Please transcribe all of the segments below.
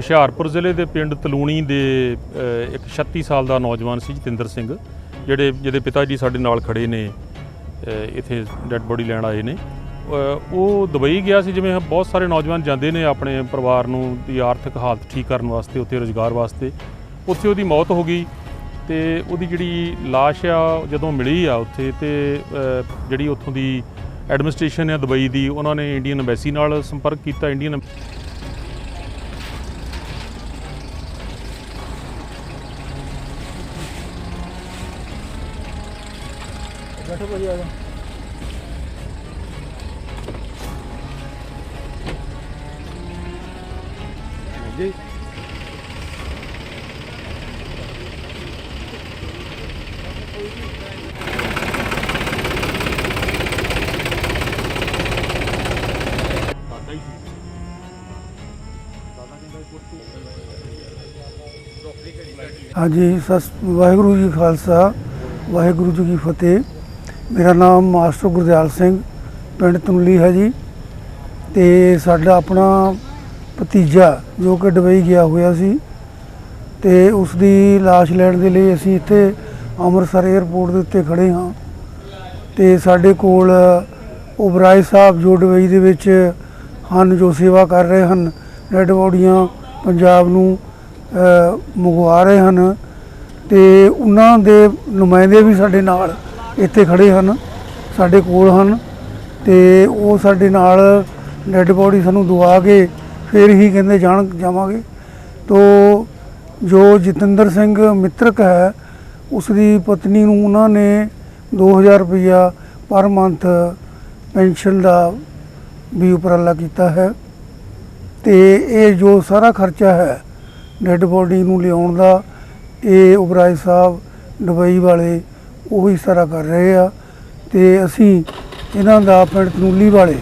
ਹੁਸ਼ਿਆਰਪੁਰ ਜ਼ਿਲ੍ਹੇ ਦੇ ਪਿੰਡ ਤਲੂਣੀ ਦੇ ਇੱਕ 36 ਸਾਲ ਦਾ ਨੌਜਵਾਨ ਸੀ ਜਤਿੰਦਰ ਸਿੰਘ, ਜਿਹੜੇ, ਜਿਹਦੇ ਪਿਤਾ ਜੀ ਸਾਡੇ ਨਾਲ ਖੜੇ ਨੇ ਇੱਥੇ ਡੈੱਡ ਬੋਡੀ ਲੈਣ ਆਏ ਨੇ। ਉਹ ਦੁਬਈ ਗਿਆ ਸੀ, ਜਿਵੇਂ ਬਹੁਤ ਸਾਰੇ ਨੌਜਵਾਨ ਜਾਂਦੇ ਨੇ ਆਪਣੇ ਪਰਿਵਾਰ ਨੂੰ ਦੀ ਆਰਥਿਕ ਹਾਲਤ ਠੀਕ ਕਰਨ ਵਾਸਤੇ, ਉੱਥੇ ਰੋਜ਼ਗਾਰ ਵਾਸਤੇ। ਉੱਥੇ ਉਹਦੀ ਮੌਤ ਹੋ ਗਈ ਤੇ ਉਹਦੀ ਜਿਹੜੀ ਲਾਸ਼ ਆ ਜਦੋਂ ਮਿਲੀ ਆ ਉੱਥੇ ਤੇ ਜਿਹੜੀ ਉੱਥੋਂ ਦੀ ਐਡਮਿਨਿਸਟ੍ਰੇਸ਼ਨ ਹੈ ਦੁਬਈ ਦੀ, ਉਹਨਾਂ ਨੇ ਇੰਡੀਅਨ ਐਮਬੈਸੀ ਨਾਲ ਸੰਪਰਕ ਕੀਤਾ, ਇੰਡੀਅਨ ਬੈਠੋ ਭਾਜੀ ਆ ਜਾਓ ਜੀ ਹਾਂਜੀ ਸਸ ਵਾਹਿਗੁਰੂ ਜੀ ਖਾਲਸਾ ਵਾਹਿਗੁਰੂ ਜੀ ਕੀ ਫਤਿਹ ਮੇਰਾ ਨਾਮ ਮਾਸਟਰ ਗੁਰਦਿਆਲ ਸਿੰਘ, ਪਿੰਡ ਤੁੰਲੀ ਹੈ ਜੀ। ਤੇ ਸਾਡਾ ਆਪਣਾ ਭਤੀਜਾ ਜੋ ਕਿ ਦੁਬਈ ਗਿਆ ਹੋਇਆ ਸੀ ਤੇ ਉਸ ਦੀ লাশ ਲੈਣ ਦੇ ਲਈ ਅਸੀਂ ਇੱਥੇ ਅੰਮ੍ਰਿਤਸਰ 에ਅਰਪੋਰਟ ਦੇ ਉੱਤੇ ਖੜੇ ਹਾਂ। ਤੇ ਸਾਡੇ ਕੋਲ ਉਬਰਾਏ ਸਾਹਿਬ ਜੋ ਦੁਬਈ ਦੇ ਵਿੱਚ ਹਨ, ਜੋ ਸੇਵਾ ਕਰ ਰਹੇ ਹਨ ਰੈੱਡ ਬੋਡੀਆਂ ਪੰਜਾਬ ਨੂੰ ਮੰਗਵਾ ਰਹੇ ਹਨ। ਤੇ ਉਹਨਾਂ ਦੇ ਨੁਮਾਇੰਦੇ ਵੀ ਸਾਡੇ ਨਾਲ ਇੱਥੇ ਖੜੇ ਹਨ, ਸਾਡੇ ਕੋਲ ਹਨ ਤੇ ਉਹ ਸਾਡੇ ਨਾਲ ਡੈੱਡ ਬੋਡੀ ਸਾਨੂੰ ਦਵਾ ਕੇ ਫਿਰ ਹੀ ਕਹਿੰਦੇ ਜਾਣ, ਜਾਵਾਂਗੇ। ਤੋ ਜੋ ਜਤਿੰਦਰ ਸਿੰਘ ਮਿੱਤਰਕ ਹੈ ਉਸ ਦੀ ਪਤਨੀ ਨੂੰ ਉਹਨਾਂ ਨੇ 2000 ਰੁਪਇਆ ਪਰ ਮੰਥ ਪੈਨਸ਼ਨ ਦਾ ਵੀ ਉਪਰਾਲਾ ਕੀਤਾ ਹੈ ਤੇ ਇਹ ਜੋ ਸਾਰਾ ਖਰਚਾ ਹੈ ਡੈੱਡ ਬੋਡੀ ਨੂੰ ਲਿਆਉਣ ਦਾ, ਇਹ ਉਬਰਾਏ ਸਾਹਿਬ ਦੁਬਈ ਵਾਲੇ ਉਹੀ ਸਾਰਾ ਕਰ ਰਹੇ ਆ ਤੇ ਅਸੀਂ ਇਹਨਾਂ ਦਾ ਪਿੰਡ ਤਨੂਲੀ ਵਾਲੇ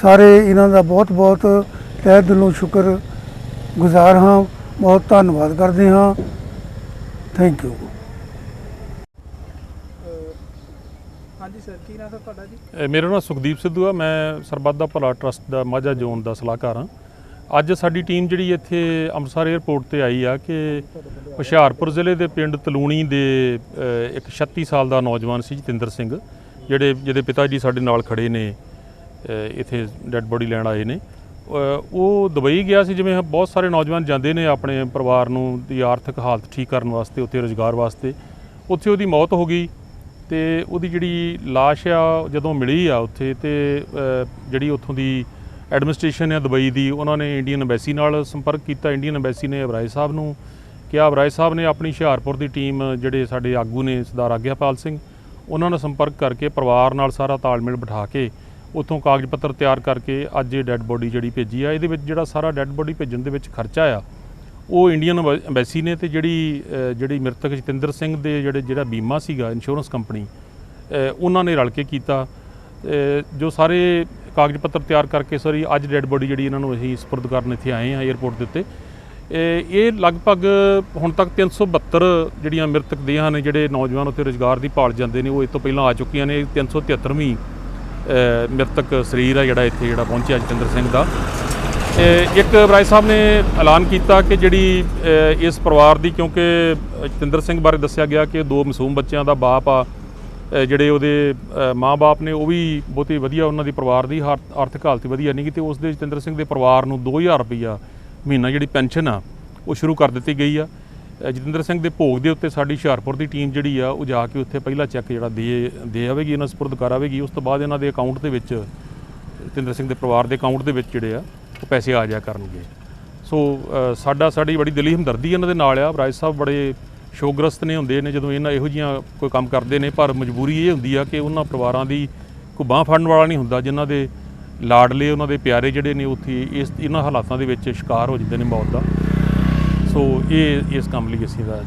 ਸਾਰੇ ਇਹਨਾਂ ਦਾ ਬਹੁਤ ਬਹੁਤ ਤਹਿ ਦਿਲੋਂ ਸ਼ੁਕਰ ਗੁਜ਼ਾਰ ਹਾਂ ਬਹੁਤ ਧੰਨਵਾਦ ਕਰਦੇ ਹਾਂ। ਥੈਂਕ ਯੂ ਹਾਂਜੀ ਸਰ ਕੀ ਨਾਮ ਹੈ ਤੁਹਾਡਾ ਜੀ? ਮੇਰਾ ਨਾਮ ਸੁਖਦੀਪ ਸਿੱਧੂ ਆ ਮੈਂ ਸਰਬੱਤ ਦਾ ਭਲਾ ਟਰਸਟ ਦਾ ਮਾਝਾ ਜ਼ੋਨ ਦਾ ਸਲਾਹਕਾਰ ਹਾਂ। ਅੱਜ ਸਾਡੀ ਟੀਮ ਜਿਹੜੀ ਇੱਥੇ ਅੰਮ੍ਰਿਤਸਰ 에ਅਰਪੋਰਟ ਤੇ ਆਈ ਆ ਕਿ ਹੁਸ਼ਿਆਰਪੁਰ ਜ਼ਿਲ੍ਹੇ ਦੇ ਪਿੰਡ ਤਲੂਣੀ ਦੇ ਇੱਕ 36 ਸਾਲ ਦਾ ਨੌਜਵਾਨ ਸੀ ਜਤਿੰਦਰ ਸਿੰਘ, ਜਿਹੜੇ, ਜਿਹਦੇ ਪਿਤਾ ਜੀ ਸਾਡੇ ਨਾਲ ਖੜੇ ਨੇ ਇੱਥੇ ਡੈੱਡ ਬੋਡੀ ਲੈਣ ਆਏ ਨੇ। ਉਹ ਦੁਬਈ ਗਿਆ ਸੀ, ਜਿਵੇਂ ਬਹੁਤ ਸਾਰੇ ਨੌਜਵਾਨ ਜਾਂਦੇ ਨੇ ਆਪਣੇ ਪਰਿਵਾਰ ਨੂੰ ਦੀ ਆਰਥਿਕ ਹਾਲਤ ਠੀਕ ਕਰਨ ਵਾਸਤੇ, ਉੱਥੇ ਰੋਜ਼ਗਾਰ ਵਾਸਤੇ। ਉੱਥੇ ਉਹਦੀ ਮੌਤ ਹੋ ਗਈ ਤੇ ਉਹਦੀ ਜਿਹੜੀ ਲਾਸ਼ ਆ ਜਦੋਂ ਮਿਲੀ ਆ ਉੱਥੇ ਤੇ ਜਿਹੜੀ ਉੱਥੋਂ ਦੀ ਐਡਮਿਨਿਸਟ੍ਰੇਸ਼ਨ ਹੈ ਦੁਬਈ ਦੀ ਉਹਨਾਂ ਨੇ ਇੰਡੀਅਨ ਐਮਬੈਸੀ ਨਾਲ ਸੰਪਰਕ ਕੀਤਾ। ਇੰਡੀਅਨ ਐਮਬੈਸੀ ਨੇ ਅਬਰਾਏ ਸਾਹਿਬ ਨੂੰ ਕਿਹਾ। ਅਬਰਾਏ ਸਾਹਿਬ ਨੇ ਆਪਣੀ ਹੁਸ਼ਿਆਰਪੁਰ ਦੀ ਟੀਮ ਜਿਹੜੇ ਸਾਡੇ ਆਗੂ ਨੇ ਸਰਦਾਰ ਆਗਿਆਪਾਲ ਸਿੰਘ ਉਹਨਾਂ ਨਾਲ ਸੰਪਰਕ ਕਰਕੇ ਪਰਿਵਾਰ ਨਾਲ ਸਾਰਾ ਤਾਲਮੇਲ ਬਿਠਾ ਕੇ ਉੱਥੋਂ ਕਾਗਜ਼ ਪੱਤਰ ਤਿਆਰ ਕਰਕੇ ਅੱਜ ਇਹ ਡੈੱਡ ਬੋਡੀ ਜਿਹੜੀ ਭੇਜੀ ਆ ਇਹਦੇ ਵਿੱਚ ਜਿਹੜਾ ਸਾਰਾ ਡੈੱਡ ਬੋਡੀ ਭੇਜਣ ਦੇ ਵਿੱਚ ਖਰਚਾ ਆ ਉਹ ਇੰਡੀਅਨ ਐਮਬੈਸੀ ਨੇ ਤੇ ਜਿਹੜੀ ਜਿਹੜੀ ਮ੍ਰਿਤਕ ਜਤਿੰਦਰ ਸਿੰਘ ਦੇ ਜਿਹੜੇ ਜਿਹੜਾ ਬੀਮਾ ਸੀਗਾ ਇੰਸ਼ੋਰੈਂਸ ਕੰਪਨੀ ਉਹਨਾਂ ਨੇ ਰਲ ਕੇ ਕੀਤਾ। ਅ, ਜੋ ਸਾਰੇ ਕਾਗਜ਼ ਪੱਤਰ ਤਿਆਰ ਕਰਕੇ ਸਰੀ ਅੱਜ ਡੈੱਡ ਬੋਡੀ ਜਿਹੜੀ ਇਹਨਾਂ ਨੂੰ ਅਸੀਂ ਸਪੁਰਦ ਕਰਨ ਇੱਥੇ ਆਏ ਹਾਂ 에ਅਰਪੋਰਟ ਦੇ ਉੱਤੇ। ਇਹ ਇਹ ਲਗਭਗ ਹੁਣ ਤੱਕ 372 ਜਿਹੜੀਆਂ ਮ੍ਰਿਤਕ ਦੇਹਾਂ ਨੇ ਜਿਹੜੇ ਨੌਜਵਾਨ ਉੱਥੇ ਰੋਜ਼ਗਾਰ ਦੀ ਭਾਲ ਜਾਂਦੇ ਨੇ ਉਹ ਇਸ ਤੋਂ ਪਹਿਲਾਂ ਆ ਚੁੱਕੀਆਂ ਨੇ। 373ਵੀਂ ਅ, ਮ੍ਰਿਤਕ ਸਰੀਰ ਆ ਜਿਹੜਾ ਇੱਥੇ ਜਿਹੜਾ ਪਹੁੰਚਿਆ ਜਤਿੰਦਰ ਸਿੰਘ ਦਾ। ਇਹ ਇੱਕ ਰਾਏ ਸਾਹਿਬ ਨੇ ਐਲਾਨ ਕੀਤਾ ਕਿ ਜਿਹੜੀ ਇਸ ਪਰਿਵਾਰ ਦੀ ਕਿਉਂਕਿ ਜਤਿੰਦਰ ਸਿੰਘ ਬਾਰੇ ਦੱਸਿਆ ਗਿਆ ਕਿ ਦੋ ਮਾਸੂਮ ਬੱਚਿਆਂ ਦਾ ਬਾਪ ਆ ਜਿਹੜੇ ਉਹਦੇ ਅ, ਮਾਂ-ਬਾਪ ਨੇ ਉਹ ਵੀ ਬਹੁਤੀ ਵਧੀਆ ਉਹਨਾਂ ਦੀ ਪਰਿਵਾਰ ਦੀ ਹਾਰ- ਆਰਥਿਕ ਹਾਲਤ ਵਧੀਆ ਨਹੀਂ ਗੀ ਤੇ ਉਸ ਦੇ ਜਤਿੰਦਰ ਸਿੰਘ ਦੇ ਪਰਿਵਾਰ ਨੂੰ 2000 ਰੁਪਈਆ ਮਹੀਨਾ ਜਿਹੜੀ ਪੈਨਸ਼ਨ ਆ ਉਹ ਸ਼ੁਰੂ ਕਰ ਦਿੱਤੀ ਗਈ ਆ। ਜਤਿੰਦਰ ਸਿੰਘ ਦੇ ਭੋਗ ਦੇ ਉੱਤੇ ਸਾਡੀ ਹੁਸ਼ਿਆਰਪੁਰ ਦੀ ਟੀਮ ਜਿਹੜੀ ਆ ਉਹ ਜਾ ਕੇ ਉੱਥੇ ਪਹਿਲਾ ਚੈੱਕ ਜਿਹੜਾ ਦੇ ਦੇ ਆਵੇਗੀ ਉਹਨਾਂ ਸਪੁਰਦ ਕਰ ਆਵੇਗੀ। ਉਸ ਤੋਂ ਬਾਅਦ ਇਹਨਾਂ ਦੇ ਅਕਾਊਂਟ ਦੇ ਵਿੱਚ ਜਤਿੰਦਰ ਸਿੰਘ ਦੇ ਪਰਿਵਾਰ ਦੇ ਅਕਾਊਂਟ ਦੇ ਵਿੱਚ ਜਿਹੜੇ ਆ ਉਹ ਪੈਸੇ ਆ ਜਾਇਆ ਕਰਨਗੇ। ਸੋ ਸਾਡਾ ਸਾਡੀ ਬੜੀ ਦਿਲੀ ਹਮਦਰਦੀ ਇਹਨਾਂ ਦੇ ਨਾਲ ਆ। ਰਾਜ ਸਾਹਿਬ ਬੜੇ ਸ਼ੋਗਰਸਤ ਨੇ ਹੁੰਦੇ ਨੇ ਜਦੋਂ ਇਹਨਾਂ ਇਹੋ ਜੀਆਂ ਕੋਈ ਕੰਮ ਕਰਦੇ ਨੇ, ਪਰ ਮਜਬੂਰੀ ਇਹ ਹੁੰਦੀ ਆ ਕਿ ਉਹਨਾਂ ਪਰਿਵਾਰਾਂ ਦੀ ਕੋਈ ਬਾਂਹ ਫੜਨ ਵਾਲਾ ਨਹੀਂ ਹੁੰਦਾ, ਜਿਨ੍ਹਾਂ ਦੇ ਲਾਡਲੇ, ਉਹਨਾਂ ਦੇ ਪਿਆਰੇ ਜਿਹੜੇ ਨੇ ਉੱਥੇ ਇਸ, ਇਹਨਾਂ ਹਾਲਾਤਾਂ ਦੇ ਵਿੱਚ ਸ਼ਿਕਾਰ ਹੋ ਜਾਂਦੇ ਨੇ ਮੌਤ ਦਾ। ਸੋ ਇਹ ਇਸ ਕੰਮ ਲਈ ਅਸੀਂ ਦਾ